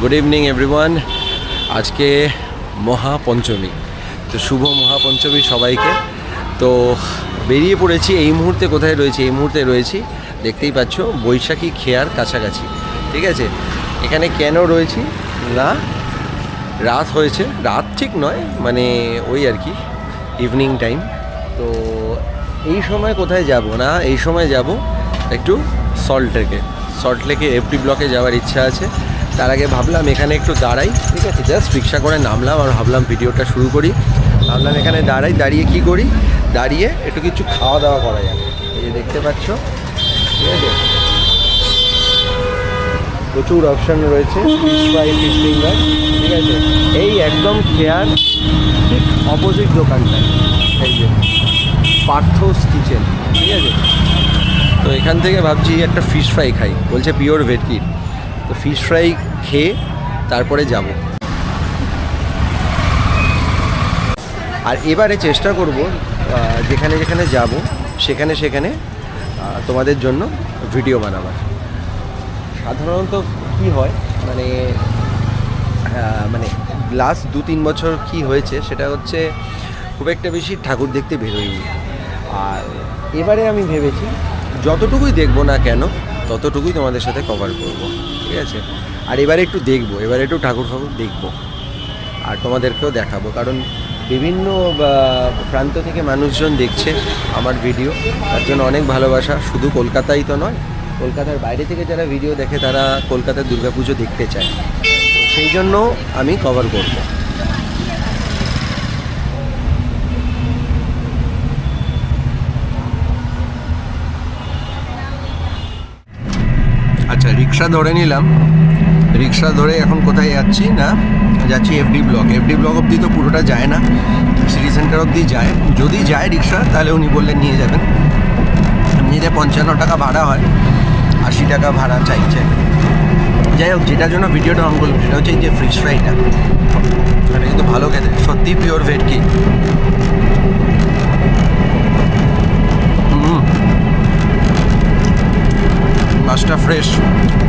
Good evening everyone আজকে মহাপঞ্চমী। তো শুভ মহাপঞ্চমী সবাইকে। তো বেরিয়ে পড়েছি, এই মুহূর্তে কোথায় রয়েছি? এই মুহূর্তে রয়েছি, দেখতেই পাচ্ছ, বৈশাখী খেয়ার কাছাকাছি। ঠিক আছে? এখানে কেন রয়েছি? না, রাত হয়েছে। রাত ঠিক নয় মানে ওই আর কি ইভিনিং টাইম তো এই সময় কোথায় যাব না? এই সময় যাব একটু সল্ট লেকে সল্ট লেকে এফডি ব্লকে যাওয়ার ইচ্ছা আছে। তার আগে ভাবলাম এখানে একটু দাঁড়াই, ঠিক আছে? জাস্ট রিক্সা করে নামলাম আর ভাবলাম ভিডিওটা শুরু করি। ভাবলাম এখানে দাঁড়াই, দাঁড়িয়ে কি করি? দাঁড়িয়ে একটু কিছু খাওয়া দাওয়া করা যাবে এই যে দেখতে পাচ্ছ, ঠিক আছে? প্রচুর অপশন রয়েছে ঠিক আছে? এই একদম খেয়ার, ঠিক অপোজিট দোকানটায়। এই যে, পার্থস কিচেন ঠিক আছে? তো এখান থেকে ভাবছি একটা ফিশ ফ্রাই খাই, বলছে পিওর ভেটকির তো ফিশ ফ্রাই খেয়ে তারপরে যাব। আর এবারে চেষ্টা করব যেখানে যেখানে যাব, সেখানে সেখানে তোমাদের জন্য ভিডিও বানাবার। সাধারণত কি হয় মানে মানে লাস্ট দু তিন বছর কি হয়েছে, সেটা হচ্ছে খুব একটা বেশি ঠাকুর দেখতে বেরোয়নি আর এবারে আমি ভেবেছি, যতটুকুই দেখব না কেন, ততটুকুই তোমাদের সাথে কভার করব। ঠিক আছে? আর এবারে একটু দেখব, এবারে একটু ঠাকুর ফাকুর দেখব। আর তোমাদেরকেও দেখাবো, কারণ বিভিন্ন প্রান্ত থেকে মানুষজন দেখছে আমার ভিডিও। তার জন্য অনেক ভালোবাসা, শুধু কলকাতাই তো নয়, কলকাতার বাইরে থেকে যারা ভিডিও দেখে তারা কলকাতার দুর্গাপুজো দেখতে চায়। সেই জন্য আমি কভার করব। আচ্ছা রিক্সা ধরে নিলাম। রিক্সা ধরে এখন কোথায় যাচ্ছি না, যাচ্ছি এফডি ব্লক এফডি ব্লক অবধি তো পুরোটা যায় না। সিটি সেন্টার অবধি যায়। যদি যায় রিক্সা, তাহলে উনি বললেন নিয়ে যাবেন। এমনিতে পঞ্চান্ন টাকা ভাড়া হয়, আশি টাকা ভাড়া চাইছে। যাই হোক, যেটার জন্য ভিডিওটা অন করলাম, সেটা হচ্ছে যে ফিশ ফ্রাইটা এটা কিন্তু ভালো খেতে সত্যি পিওর ভেটকি মাছটা ফ্রেশ,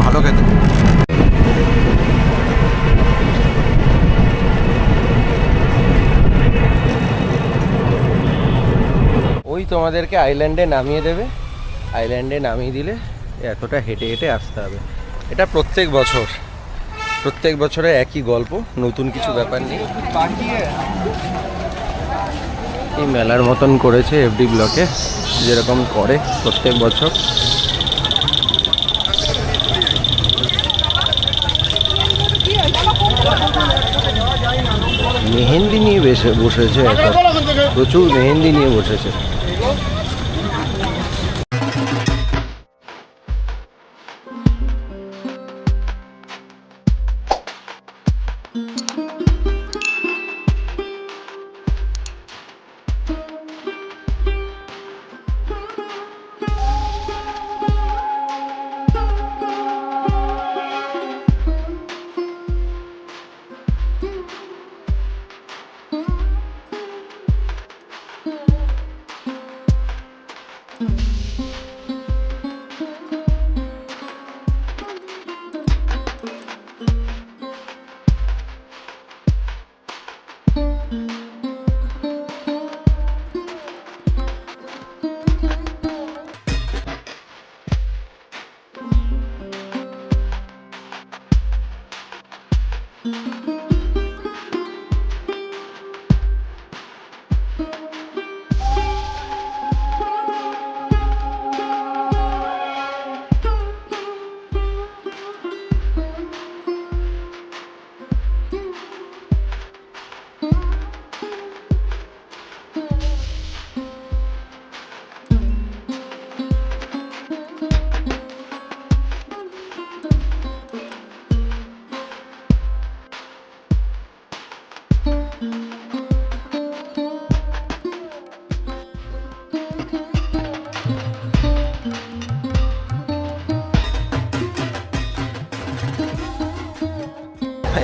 ভালো খেতে। ওই তোমাদেরকে আইল্যান্ডে নামিয়ে দেবে। আইল্যান্ডে নামিয়ে দিলে এতটা হেঁটে হেঁটে আসতে হবে। এটা প্রত্যেক বছর। প্রত্যেক বছরে একই গল্প, নতুন কিছু ব্যাপার নেই। এই মেলার মতন করেছে এফডি ব্লকে, যেরকম করে প্রত্যেক বছর। মেহেন্দি নিয়ে বেসে বসেছে প্রচুর মেহেন্দি নিয়ে বসেছে।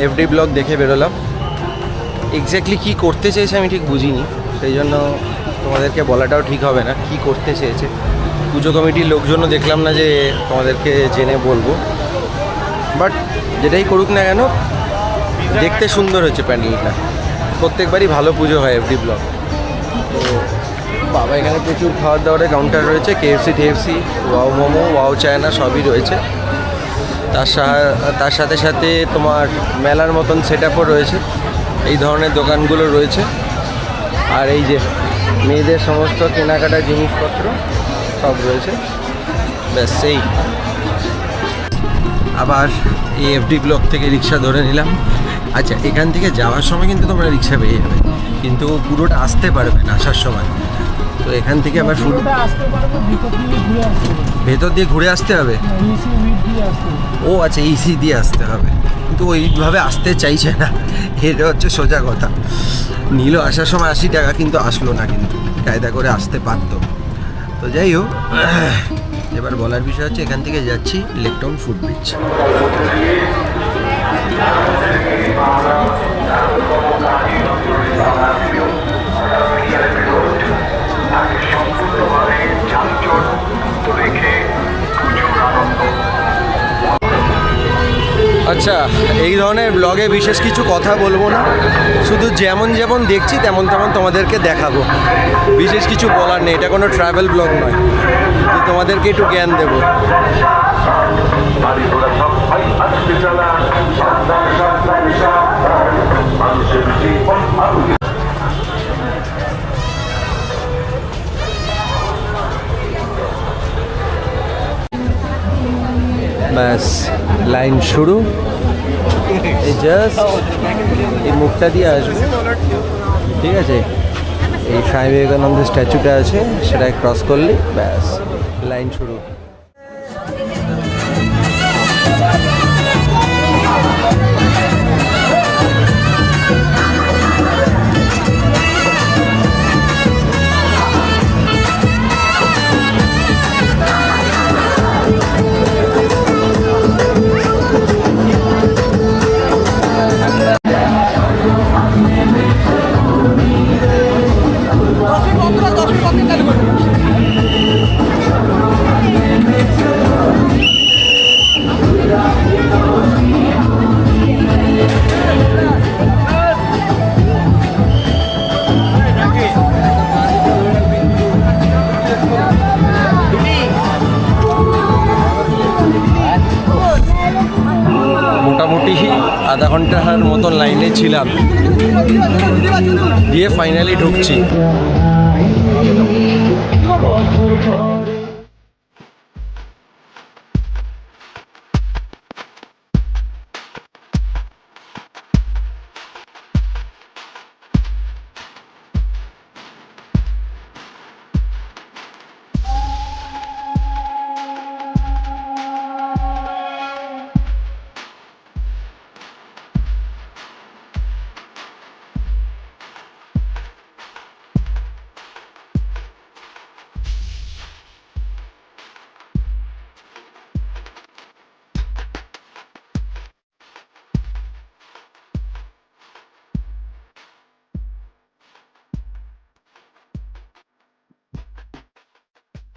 এফডি ব্লগ দেখে বেরোলাম। এক্স্যাক্টলি কী করতে চেয়েছে আমি ঠিক বুঝিনি। সেই জন্য তোমাদেরকে বলাটাও ঠিক হবে না, কি করতে চেয়েছে। পুজো কমিটির লোকজনও দেখলাম না যে তোমাদেরকে জেনে বলব। বাট যেটাই করুক না কেন, দেখতে সুন্দর হয়েছে প্যান্ডেলটা। প্রত্যেকবারই ভালো পুজো হয় এফডি ব্লক তো বাবা এখানে প্রচুর খাওয়ার দাওয়ারের কাউন্টার রয়েছে KFC TFC wow Momo wow China সবই রয়েছে। তার তার সাথে সাথে তোমার মেলার মতন সেট রয়েছে। এই ধরনের দোকানগুলো রয়েছে। আর এই যে মেয়েদের সমস্ত কেনাকাটার জিনিসপত্র সব রয়েছে। ব্যাস সেই আবার এই এফডি ব্লক থেকে রিক্সা ধরে নিলাম। আচ্ছা এখান থেকে যাওয়ার সময় কিন্তু তোমরা রিক্সা পেয়ে যাবে। কিন্তু পুরোটা আসতে পারবে না আসার সময়। তো এখান থেকে আবার ফুড আসতে পারব। ভিতর দিয়ে ঘুরে আসতে হবে? হবে। ও আচ্ছা ইসি দিয়ে আসতে হবে। কিন্তু ওইভাবে আসতে চাইছে না। এটা হচ্ছে সোজা কথা। নিল আসার সময় আশি টাকা কিন্তু আসলো না কিন্তু। কায়দা করে আসতে পারতো তো যাই হোক এবার বলার বিষয় হচ্ছে এখান থেকে যাচ্ছি লেকটাউন ফুড ব্রিজ আচ্ছা এই ধরনের ব্লগে বিশেষ কিছু কথা বলব না। শুধু যেমন যেমন দেখছি, তেমন তেমন তোমাদেরকে দেখাবো। বিশেষ কিছু বলার নেই, এটা কোনো ট্রাভেল ব্লগ নয়। তোমাদেরকে একটু জ্ঞান দেবো। ব্যাস লাইন শুরু। এই জাস্ট এই মুখটা দিয়ে আসবে। ঠিক আছে? এই স্বামী বিবেকানন্দের স্ট্যাচুটা আছে সেটা ক্রস করলে, ব্যাস লাইন শুরু। ছিলাম। দিয়ে ফাইনালি ঢুকছি।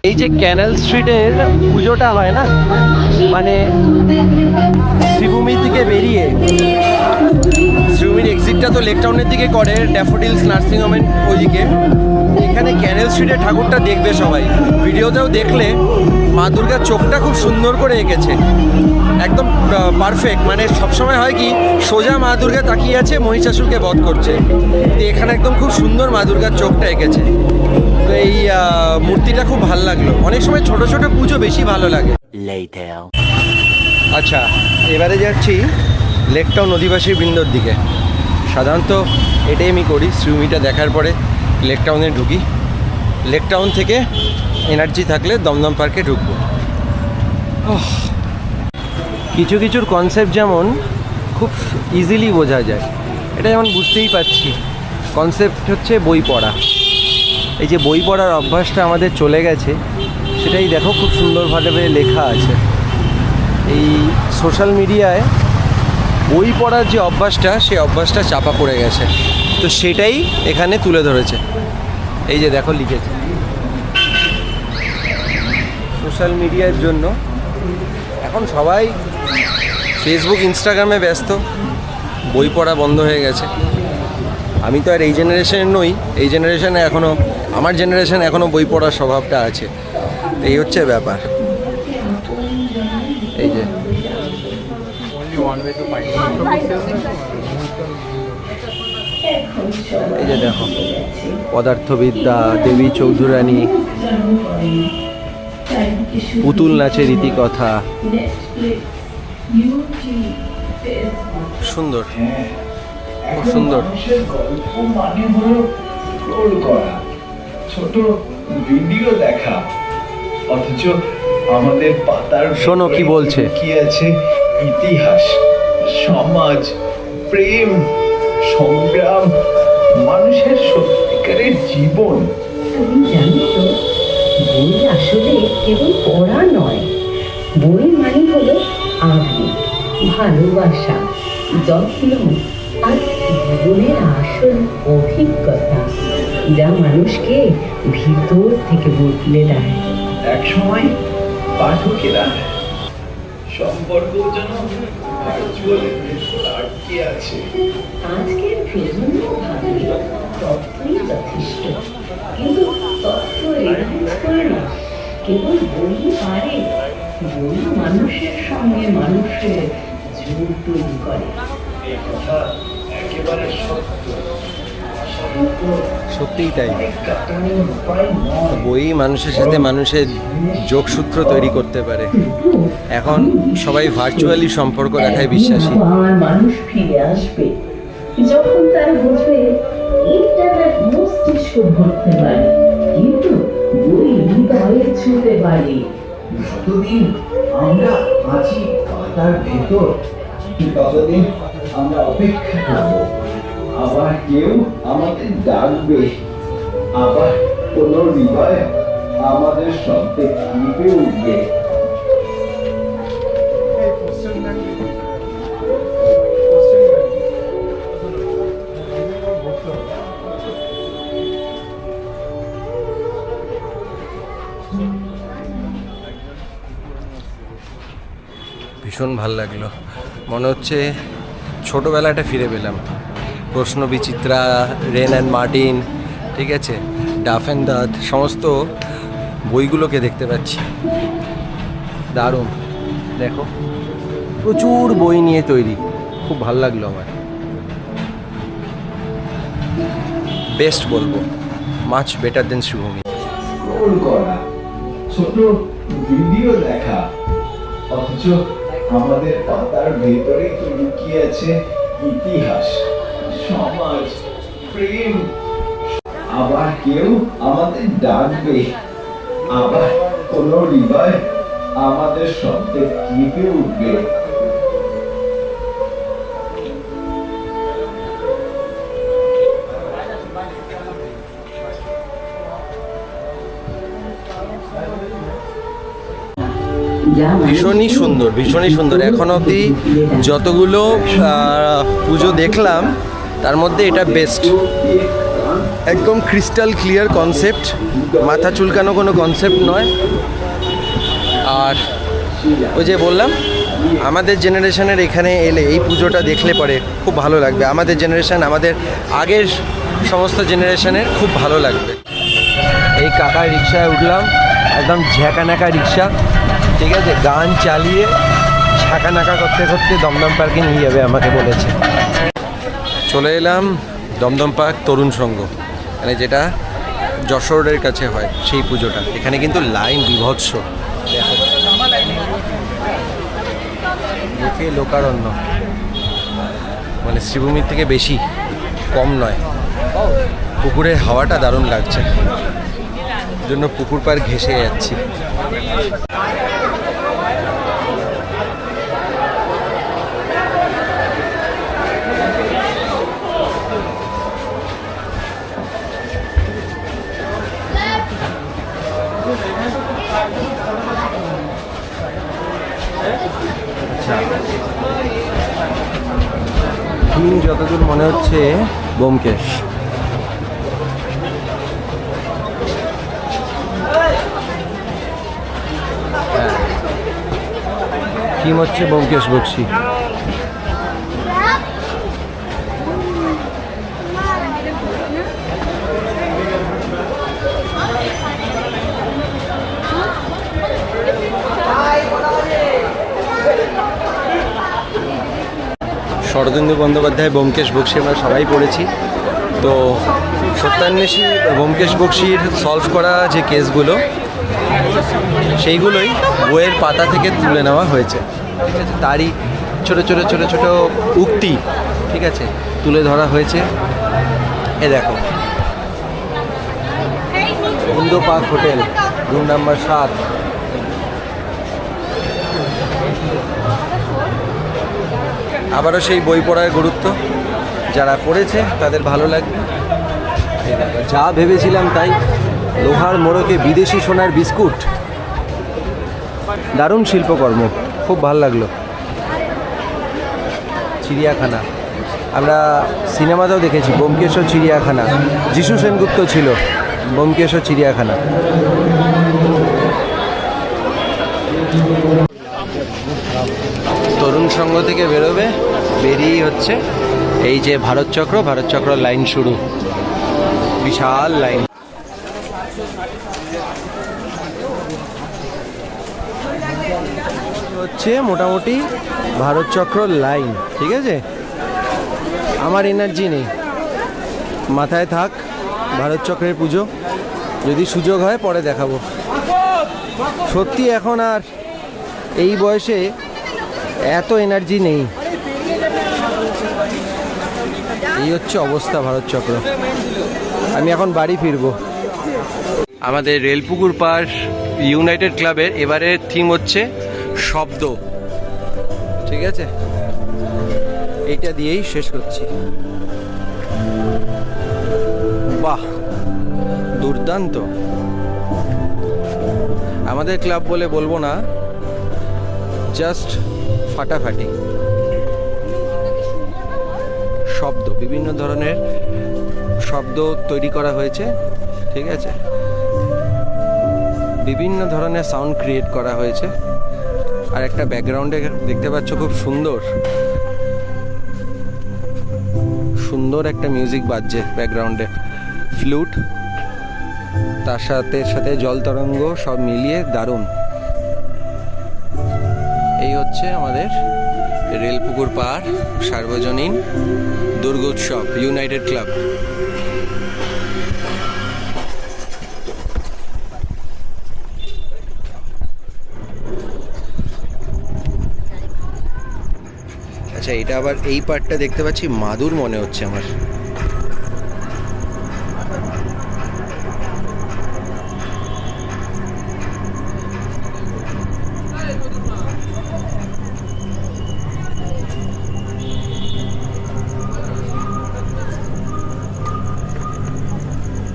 এই যে ক্যানেল স্ট্রিটের পুজোটা হয় না? মানে শ্রীভূমি থেকে বেরিয়ে। শ্রীভূমির এক্সিটটা তো লেক টাউনের দিকে করে ড্যাফোডিলস নার্সিং হোমের ওইদিকে। এখানে ক্যানেল স্ট্রিটের ঠাকুরটা দেখবে সবাই। ভিডিওতেও দেখলে মা দুর্গার চোখটা খুব সুন্দর করে এঁকেছে। একদম পারফেক্ট মানে সবসময় হয় কি, সোজা মা দুর্গা তাকিয়ে আছে, মহিষাসুরকে বধ করছে। এখানে একদম খুব সুন্দর মা দুর্গার চোখটা এঁকেছে। এই মূর্তিটা খুব ভালো লাগল। অনেক সময় ছোট ছোট পুজো বেশি ভালো লাগে। আচ্ছা এবারে যাচ্ছি লেকটাউন অধিবাসী বৃন্দর দিকে। সাধারণত এটাই আমি করি সুইমিটা দেখার পরে লেকটাউনে ঢুকি। লেকটাউন থেকে এনার্জি থাকলে দমদম পার্কে ঢুকবো। কিছু কিছুর কনসেপ্ট যেমন খুব ইজিলি বোঝা যায়। এটা যেমন বুঝতেই পারছি। কনসেপ্ট হচ্ছে বই পড়া। এই যে বই পড়ার অভ্যাসটা আমাদের চলে গেছে, সেটাই দেখো খুব সুন্দরভাবে লেখা আছে। এই সোশ্যাল মিডিয়ায় বই পড়ার যে অভ্যাসটা, সেই অভ্যাসটা চাপা পড়ে গেছে। তো সেটাই এখানে তুলে ধরেছে। এই যে দেখো লিখেছে। সোশ্যাল মিডিয়ার জন্য এখন সবাই ফেসবুক ইনস্টাগ্রামে ব্যস্ত। বই পড়া বন্ধ হয়ে গেছে। আমি তো আর এই জেনারেশনের নই, এই জেনারেশনে এখনও আমার জেনারেশন এখনও বই পড়ার স্বভাবটা আছে। এই হচ্ছে ব্যাপার। এই যে। এই যে দেখো, পদার্থবিদ্যা, দেবী চৌধুরানী, পুতুল নাচের রীতিকথা। সুন্দর। খুব সুন্দর। ছোট ভিডিও দেখা। অথচ আমাদের পাতার শোনো কি বলছে। কি আছে? ইতিহাস সমাজ প্রেম সংগ্রাম মানুষের সত্যিকারের জীবন। তুমি জানো তো বই আসলে কেবল পড়া নয় বই মানে হলো আবেগ ভালোবাসা যত্ন আর জীবনের আসল অভিজ্ঞতা। যা মানুষকে ভিতর থেকে বদলে দেয়। এক সময় পাঠকেরা সম্পর্ক যেন ভার্চুয়াল আটকে আছে। আজকের প্রজন্ম ভাবে তথ্যই যথেষ্ট। কিন্তু করে না। কেবল বই পারে। বই মানুষের সঙ্গে মানুষের তৈরি করে। এই কথা একেবারে সত্য। সত্যিই তাই। বই মানুষের সাথে মানুষের যোগসূত্র তৈরি করতে পারে। এখন সবাই ভার্চুয়ালি সম্পর্ক রাখায় বিশ্বাসী। মানুষ ফিরে আসবে যখন তারা বুঝবে ইন্টারনেট মস্তিষ্ক ভরতে পারে, কিন্তু বই হৃদয়ে ছুঁতে পারে। যতদিন আমরা আছি পাতার ভেতর ততদিন আমরা অপেক্ষা করব। আবার কেউ আমাদের ডাকবে। আবার কোনো হৃদয় আমাদের শব্দে কেঁপে উঠবে। ভীষণ ভালো লাগল। মনে হচ্ছে ছোটোবেলাটা ফিরে পেলাম। প্রশ্ন বিচিত্রা রেন অ্যান্ড মার্টিন, ঠিক আছে? ডাফ অ্যান্ড দাঁত, সমস্ত বইগুলোকে দেখতে পাচ্ছি। দারুণ। দেখো, প্রচুর বই নিয়ে তৈরি। খুব ভালো লাগল আমার। বেস্ট বলব। মাছ বেটার দেন শুভমি। ছোট ভিডিও দেখা। অথচ আমাদের পাতার ভেতরে লুকিয়ে আছে ইতিহাস। সমাজ, প্রেম। আবার কেউ আমাদের ডাকবে। আবার কোনো হৃদয় আমাদের শব্দে কেঁপে উঠবে। ভীষণই সুন্দর ভীষণই সুন্দর। এখন অবধি যতগুলো পুজো দেখলাম তার মধ্যে এটা বেস্ট একদম ক্রিস্টাল ক্লিয়ার কনসেপ্ট মাথা চুলকানো কোনো কনসেপ্ট নয়। আর ওই যে বললাম, আমাদের জেনারেশনের এখানে এলে এই পুজোটা দেখলে পরে খুব ভালো লাগবে। আমাদের জেনারেশন আমাদের আগের সমস্ত জেনারেশনের খুব ভালো লাগবে। এই কাকার রিক্সায় উঠলাম, একদম ঝ্যাঁকানাকা রিক্সা। ঠিক আছে, গান চালিয়ে ঝাঁকানাকা করতে করতে দমদম পার্কে নিয়ে যাবে আমাকে বলেছে। চলে এলাম দমদম পার্ক তরুণ সংঘ। মানে যেটা যশোরের কাছে হয় সেই পুজোটা। এখানে কিন্তু লাইন বিভৎস। লোকে লোকারণ্য। মানে শ্রীভূমির থেকে বেশি কম নয়। পুকুরের হাওয়াটা দারুণ লাগছে। জন্য পুকুর পার ঘেসে যাচ্ছি। হচ্ছে বোমকেশ কি হচ্ছে বোমকেশ বক্সি। শরদিন্দু বন্দ্যোপাধ্যায়, ব্যোমকেশ বক্সি আমরা সবাই পড়েছি। তো সত্যান্বেষী ব্যোমকেশ বক্সির সলভ করা যে কেসগুলো, সেইগুলোই বইয়ের পাতা থেকে তুলে নেওয়া হয়েছে। ঠিক আছে তারই ছোট ছোট ছোট ছোট উক্তি, ঠিক আছে, তুলে ধরা হয়েছে। এ দেখো। ইন্দো হোটেল, রুম নাম্বার সাত। আবারও সেই বই পড়ার গুরুত্ব। যারা পড়েছে, তাদের ভালো লাগবে। যা ভেবেছিলাম তাই। লোহার মোড়কে বিদেশি সোনার বিস্কুট। দারুণ শিল্পকর্ম, খুব ভালো লাগল। চিড়িয়াখানা। আমরা সিনেমাতেও দেখেছি বোমকেশ্বর চিড়িয়াখানা। যিশু সেনগুপ্ত ছিল বোমকেশ্বর চিড়িয়াখানা। তরুণ সংঘ থেকে বেরোবে, বেরিয়েই হচ্ছে এই যে ভারত চক্র। ভারত চক্র লাইন শুরু। বিশাল লাইন। হচ্ছে মোটামুটি ভারত চক্র লাইন, ঠিক আছে? আমার এনার্জি নেই। মাথায় থাক, ভারত চক্রের পুজো। যদি সুযোগ হয়, পরে দেখাবো। সত্যি এখন আর এই বয়সে এত এনার্জি নেই। এই হচ্ছে অবস্থা ভারত চক্র। আমি এখন বাড়ি ফিরবো। আমাদের রেলপুকুর পার ইউনাইটেড ক্লাবের এবারের থিম হচ্ছে শব্দ। ঠিক আছে? এইটা দিয়েই শেষ করছি। বাহ দুর্দান্ত। আমাদের ক্লাব বলে বলব না জাস্ট ফাটাফাটি। শব্দ, বিভিন্ন ধরনের শব্দ তৈরি করা হয়েছে, ঠিক আছে? বিভিন্ন ধরনের সাউন্ড ক্রিয়েট করা হয়েছে। আর একটা ব্যাকগ্রাউন্ডে দেখতে পাচ্ছ খুব সুন্দর। সুন্দর একটা মিউজিক বাজছে ব্যাকগ্রাউন্ডে ফ্লুট তার সাথে সাথে জল তরঙ্গ সব মিলিয়ে দারুণ। হচ্ছে আমাদের রেলপুকুর পার সার্বজনীন দুর্গোৎসব ইউনাইটেড ক্লাব আচ্ছা এটা আবার এই পার্টটা দেখতে পাচ্ছি, মাদুর মনে হচ্ছে আমার।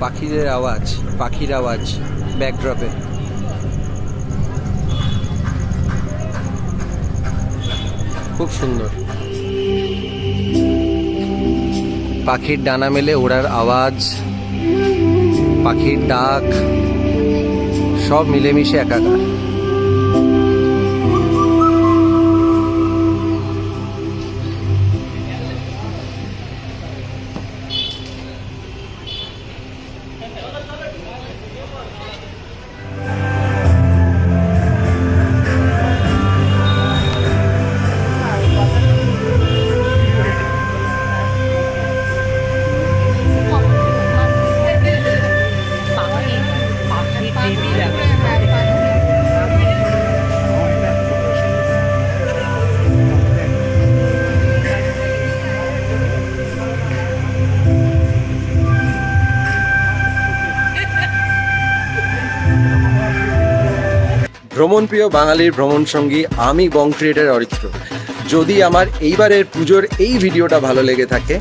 পাখিদের আওয়াজ, পাখির আওয়াজ ব্যাকড্রপে খুব সুন্দর। পাখির ডানা মেলে ওড়ার আওয়াজ, পাখির ডাক, সব মিলেমিশে একাকার। ভ্রমণপ্রিয় বাঙালির ভ্রমণ সঙ্গী আমি বং ক্রিয়েটার অরিত্র। যদি আমার এইবারের পুজোর এই ভিডিওটা ভালো লেগে থাকে,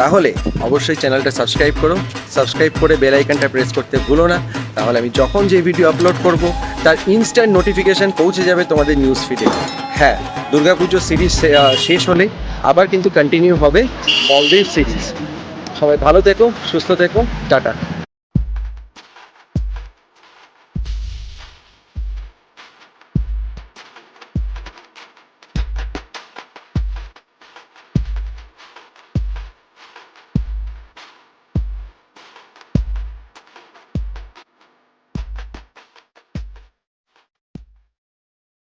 তাহলে অবশ্যই চ্যানেলটা সাবস্ক্রাইব করো। সাবস্ক্রাইব করে বেল আইকনটা প্রেস করতে ভুলো না। তাহলে আমি যখন যে ভিডিও আপলোড করব, তার ইনস্ট্যান্ট নোটিফিকেশন পৌঁছে যাবে তোমাদের নিউজ ফিডে হ্যাঁ দুর্গাপুজো সিরিজ শেষ হলে আবার কিন্তু কন্টিনিউ হবে অলওয়েজ সিরিজ সবাই ভালো থেকো, সুস্থ থেকো, টাটা।